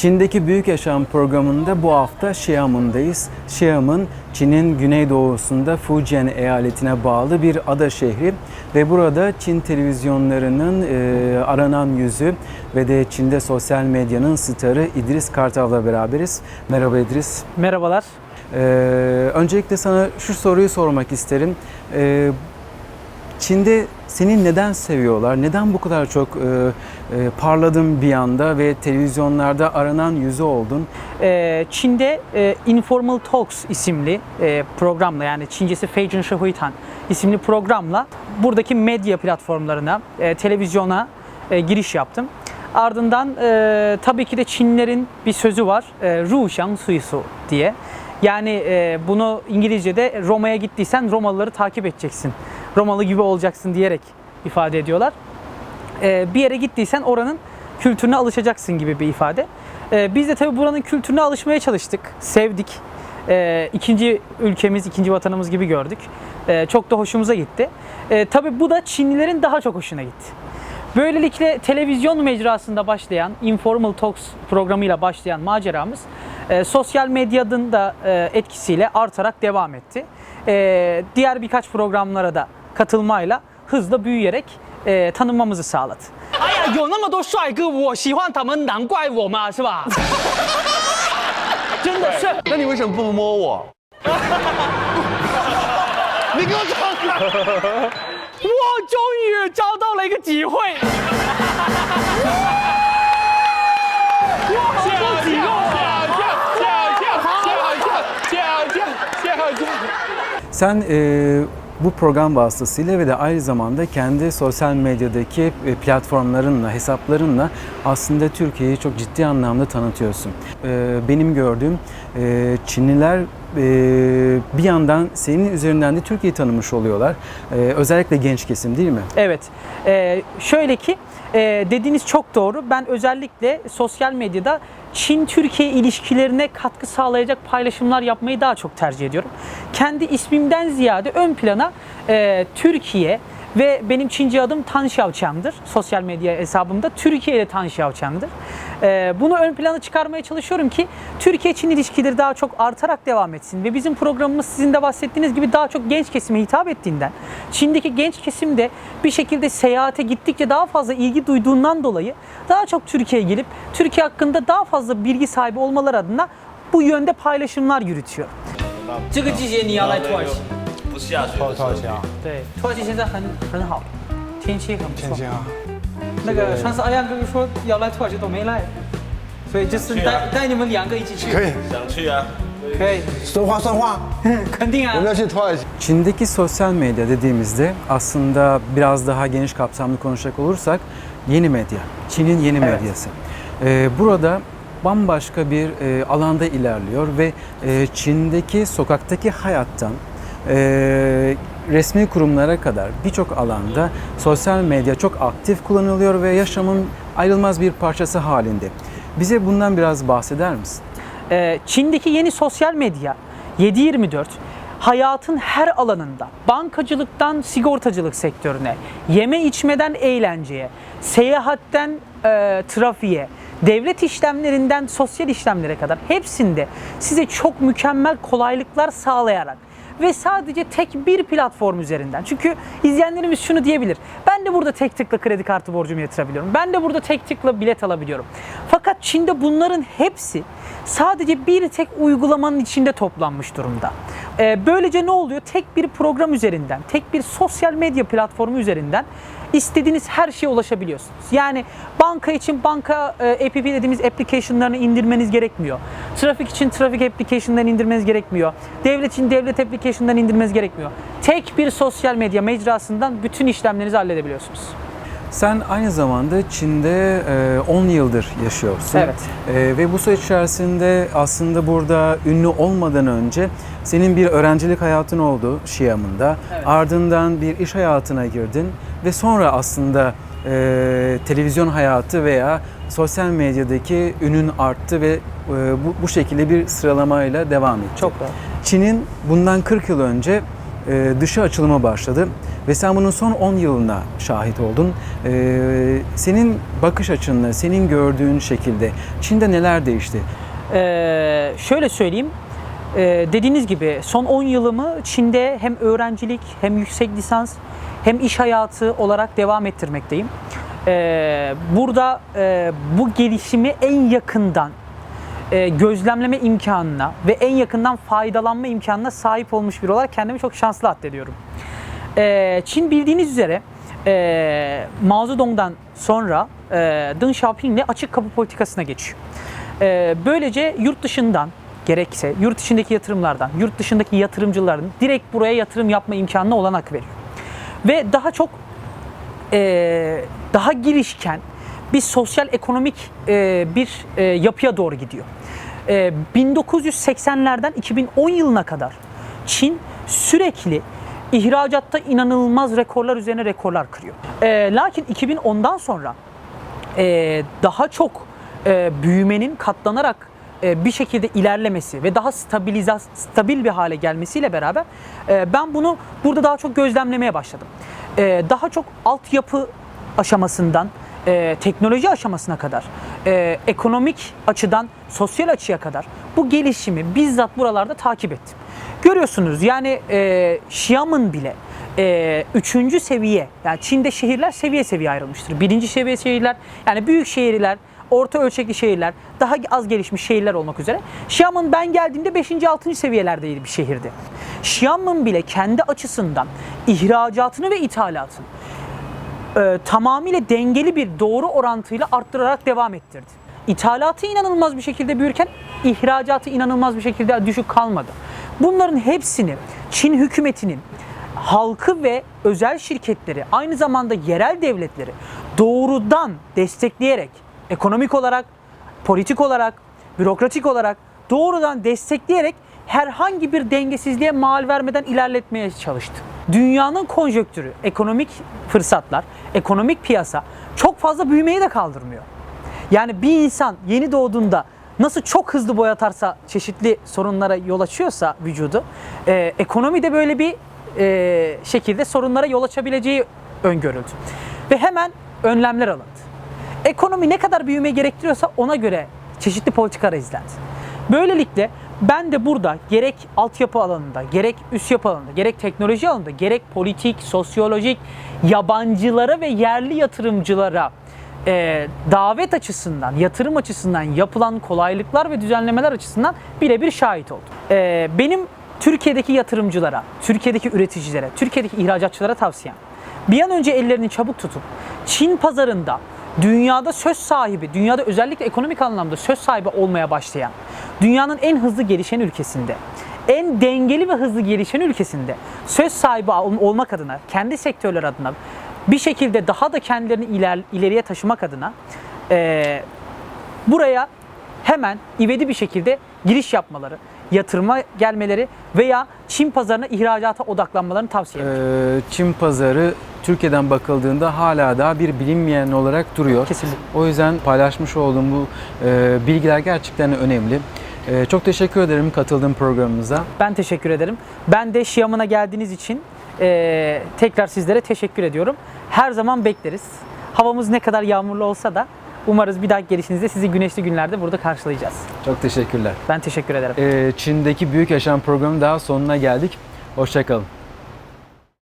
Çin'deki Büyük Yaşam programında bu hafta Xiamen'dayız. Xiamen, Çin'in güneydoğusunda Fujian eyaletine bağlı bir ada şehri ve burada Çin televizyonlarının e, aranan yüzü ve de Çin'de sosyal medyanın starı İdris Kartal'la beraberiz. Merhaba İdris. Merhabalar. Ee, öncelikle sana şu soruyu sormak isterim. Ee, Çin'de seni neden seviyorlar? Neden bu kadar çok e, e, parladın bir anda ve televizyonlarda aranan yüzü oldun? Ee, Çin'de e, Informal Talks isimli e, programla yani Çincesi Feijin Shihuitan isimli programla buradaki medya platformlarına, e, televizyona e, giriş yaptım. Ardından e, tabii ki de Çinlerin bir sözü var. E, Ru Xiang Sui Su diye. Yani e, bunu İngilizce'de Roma'ya gittiysen Romalıları takip edeceksin. Romalı gibi olacaksın diyerek ifade ediyorlar. e, bir yere gittiysen oranın kültürüne alışacaksın gibi bir ifade. E, biz de tabii buranın kültürüne alışmaya çalıştık, sevdik. E, ikinci ülkemiz, ikinci vatanımız gibi gördük. E, çok da hoşumuza gitti. E, tabii bu da Çinlilerin daha çok hoşuna gitti. Böylelikle televizyon mecrasında başlayan Informal Talks programıyla başlayan maceramız e, sosyal medyanın da e, etkisiyle artarak devam etti. E, diğer birkaç programlara da katılmayla hızla büyüyerek e, tanınmamızı sağladı. 哎呀，有那么多帅哥，我喜欢他们，难怪我嘛，是吧？真的是，那你为什么不摸我？你给我走开！我终于找到了一个机会。哇，好多肌肉 Sen e, bu program vasıtasıyla ve de aynı zamanda kendi sosyal medyadaki e, platformlarınla, hesaplarınla aslında Türkiye'yi çok ciddi anlamda tanıtıyorsun. E, benim gördüğüm e, Çinliler bir yandan senin üzerinden de Türkiye'yi tanımış oluyorlar. E, özellikle genç kesim değil mi? Evet. Ee, şöyle ki e, dediğiniz çok doğru. Ben özellikle sosyal medyada Çin-Türkiye ilişkilerine katkı sağlayacak paylaşımlar yapmayı daha çok tercih ediyorum. Kendi ismimden ziyade ön plana e, Türkiye ve benim Çince adım Tan Xiaoqiang'dır. Sosyal medya hesabımda Türkiye ile Tan Xiaoqiang'dır. E, bunu ön plana çıkarmaya çalışıyorum ki Türkiye-Çin ilişkileri daha çok artarak devam etsin ve bizim programımız sizin de bahsettiğiniz gibi daha çok genç kesime hitap ettiğinden Çin'deki genç kesim de bir şekilde seyahate gittikçe daha fazla ilgi duyduğundan dolayı daha çok Türkiye'ye gelip Türkiye hakkında daha fazla bilgi sahibi olmaları adına bu yönde paylaşımlar yürütüyor. 这个季节你要来土耳其？不下雪的时候去。对，土耳其现在很很好，天气很不错。天啊， 那个上次阿亮哥哥说要来土耳其都没来，所以这次带带你们两个一起去。可以想去啊？可以，说话算话，肯定啊我们。要去土耳其。 Çin'deki sosyal medya dediğimizde aslında biraz daha geniş kapsamlı konuşacak olursak yeni medya, Çin'in yeni Evet. medyası. Ee, burada bambaşka bir e, alanda ilerliyor ve e, Çin'deki sokaktaki hayattan e, resmi kurumlara kadar birçok alanda sosyal medya çok aktif kullanılıyor ve yaşamın ayrılmaz bir parçası halinde. Bize bundan biraz bahseder misin? Ee, Çin'deki yeni sosyal medya 7/24 hayatın her alanında bankacılıktan sigortacılık sektörüne, yeme içmeden eğlenceye, seyahatten e, trafiğe, devlet işlemlerinden sosyal işlemlere kadar hepsinde size çok mükemmel kolaylıklar sağlayarak ve sadece tek bir platform üzerinden. Çünkü izleyenlerimiz şunu diyebilir. Ben de burada tek tıkla kredi kartı borcumu yatırabiliyorum. Ben de burada tek tıkla bilet alabiliyorum. Fakat Çin'de bunların hepsi sadece bir tek uygulamanın içinde toplanmış durumda. Ee, böylece ne oluyor? Tek bir program üzerinden, tek bir sosyal medya platformu üzerinden istediğiniz her şeye ulaşabiliyorsunuz. Yani banka için banka e, app dediğimiz application'larını indirmeniz gerekmiyor. Trafik için trafik application'larını indirmeniz gerekmiyor. Devlet için devlet application'larını indirmeniz gerekmiyor. Tek bir sosyal medya mecrasından bütün işlemlerinizi halledebiliyorsunuz. Sen aynı zamanda Çin'de e, 10 yıldır yaşıyorsun. Evet. E, ve bu süreç içerisinde aslında burada ünlü olmadan önce senin bir öğrencilik hayatın oldu Xiamen'da. Evet. Ardından bir iş hayatına girdin ve sonra aslında e, televizyon hayatı veya sosyal medyadaki ünün arttı ve e, bu, bu şekilde bir sıralamayla devam etti. Çok doğru. Çin'in bundan 40 yıl önce e, dışı açılıma başladı ve sen bunun son 10 yılına şahit oldun. E, senin bakış açınla, senin gördüğün şekilde Çin'de neler değişti? Ee, şöyle söyleyeyim. Ee, dediğiniz gibi son 10 yılımı Çin'de hem öğrencilik hem yüksek lisans hem iş hayatı olarak devam ettirmekteyim. Ee, burada e, bu gelişimi en yakından e, gözlemleme imkanına ve en yakından faydalanma imkanına sahip olmuş biri olarak kendimi çok şanslı addediyorum. Ee, Çin bildiğiniz üzere e, Mao Zedong'dan sonra e, Deng Xiaoping'le açık kapı politikasına geçiyor. E, böylece yurt dışından gerekse yurt içindeki yatırımlardan, yurt dışındaki yatırımcıların direkt buraya yatırım yapma imkanına olanak veriyor. Ve daha çok e, daha girişken bir sosyal ekonomik e, bir e, yapıya doğru gidiyor. E, 1980'lerden 2010 yılına kadar Çin sürekli ihracatta inanılmaz rekorlar üzerine rekorlar kırıyor. E, lakin 2010'dan sonra e, daha çok e, büyümenin katlanarak bir şekilde ilerlemesi ve daha stabilize, stabil bir hale gelmesiyle beraber e, ben bunu burada daha çok gözlemlemeye başladım. E, daha çok altyapı aşamasından e, teknoloji aşamasına kadar, e, ekonomik açıdan sosyal açıya kadar bu gelişimi bizzat buralarda takip ettim. Görüyorsunuz yani e, Xiamen bile e, üçüncü seviye yani Çin'de şehirler seviye seviye ayrılmıştır. Birinci seviye şehirler yani büyük şehirler, orta ölçekli şehirler, daha az gelişmiş şehirler olmak üzere. Xiamen ben geldiğimde 5. 6. seviyelerdeydi bir şehirdi. Xiamen bile kendi açısından ihracatını ve ithalatını e, tamamıyla dengeli bir doğru orantıyla arttırarak devam ettirdi. İthalatı inanılmaz bir şekilde büyürken ihracatı inanılmaz bir şekilde düşük kalmadı. Bunların hepsini Çin hükümetinin halkı ve özel şirketleri aynı zamanda yerel devletleri doğrudan destekleyerek ekonomik olarak, politik olarak, bürokratik olarak doğrudan destekleyerek herhangi bir dengesizliğe mal vermeden ilerletmeye çalıştı. Dünyanın konjöktürü, ekonomik fırsatlar, ekonomik piyasa çok fazla büyümeyi de kaldırmıyor. Yani bir insan yeni doğduğunda nasıl çok hızlı boy atarsa çeşitli sorunlara yol açıyorsa vücudu, e, ekonomi de böyle bir e, şekilde sorunlara yol açabileceği öngörüldü. Ve hemen önlemler alındı. Ekonomi ne kadar büyüme gerektiriyorsa ona göre çeşitli politikalar izlendi. Böylelikle ben de burada gerek altyapı alanında, gerek üst yapı alanında, gerek teknoloji alanında, gerek politik, sosyolojik, yabancılara ve yerli yatırımcılara e, davet açısından, yatırım açısından yapılan kolaylıklar ve düzenlemeler açısından birebir şahit oldum. E, benim Türkiye'deki yatırımcılara, Türkiye'deki üreticilere, Türkiye'deki ihracatçılara tavsiyem bir an önce ellerini çabuk tutup Çin pazarında dünyada söz sahibi, dünyada özellikle ekonomik anlamda söz sahibi olmaya başlayan, dünyanın en hızlı gelişen ülkesinde, en dengeli ve hızlı gelişen ülkesinde söz sahibi ol- olmak adına, kendi sektörler adına bir şekilde daha da kendilerini iler, ileriye taşımak adına eee, buraya hemen ivedi bir şekilde giriş yapmaları, yatırıma gelmeleri veya Çin pazarına ihracata odaklanmalarını tavsiye ederim. Ee, Çin pazarı Türkiye'den bakıldığında hala daha bir bilinmeyen olarak duruyor. Kesinlikle. O yüzden paylaşmış olduğum bu e, bilgiler gerçekten önemli. E, çok teşekkür ederim katıldığım programımıza. Ben teşekkür ederim. Ben de Şiam'ına geldiğiniz için eee, tekrar sizlere teşekkür ediyorum. Her zaman bekleriz. Havamız ne kadar yağmurlu olsa da umarız bir dahaki gelişinizde sizi güneşli günlerde burada karşılayacağız. Çok teşekkürler. Ben teşekkür ederim. Ee, Çin'deki Büyük Yaşam programı daha sonuna geldik. Hoşçakalın.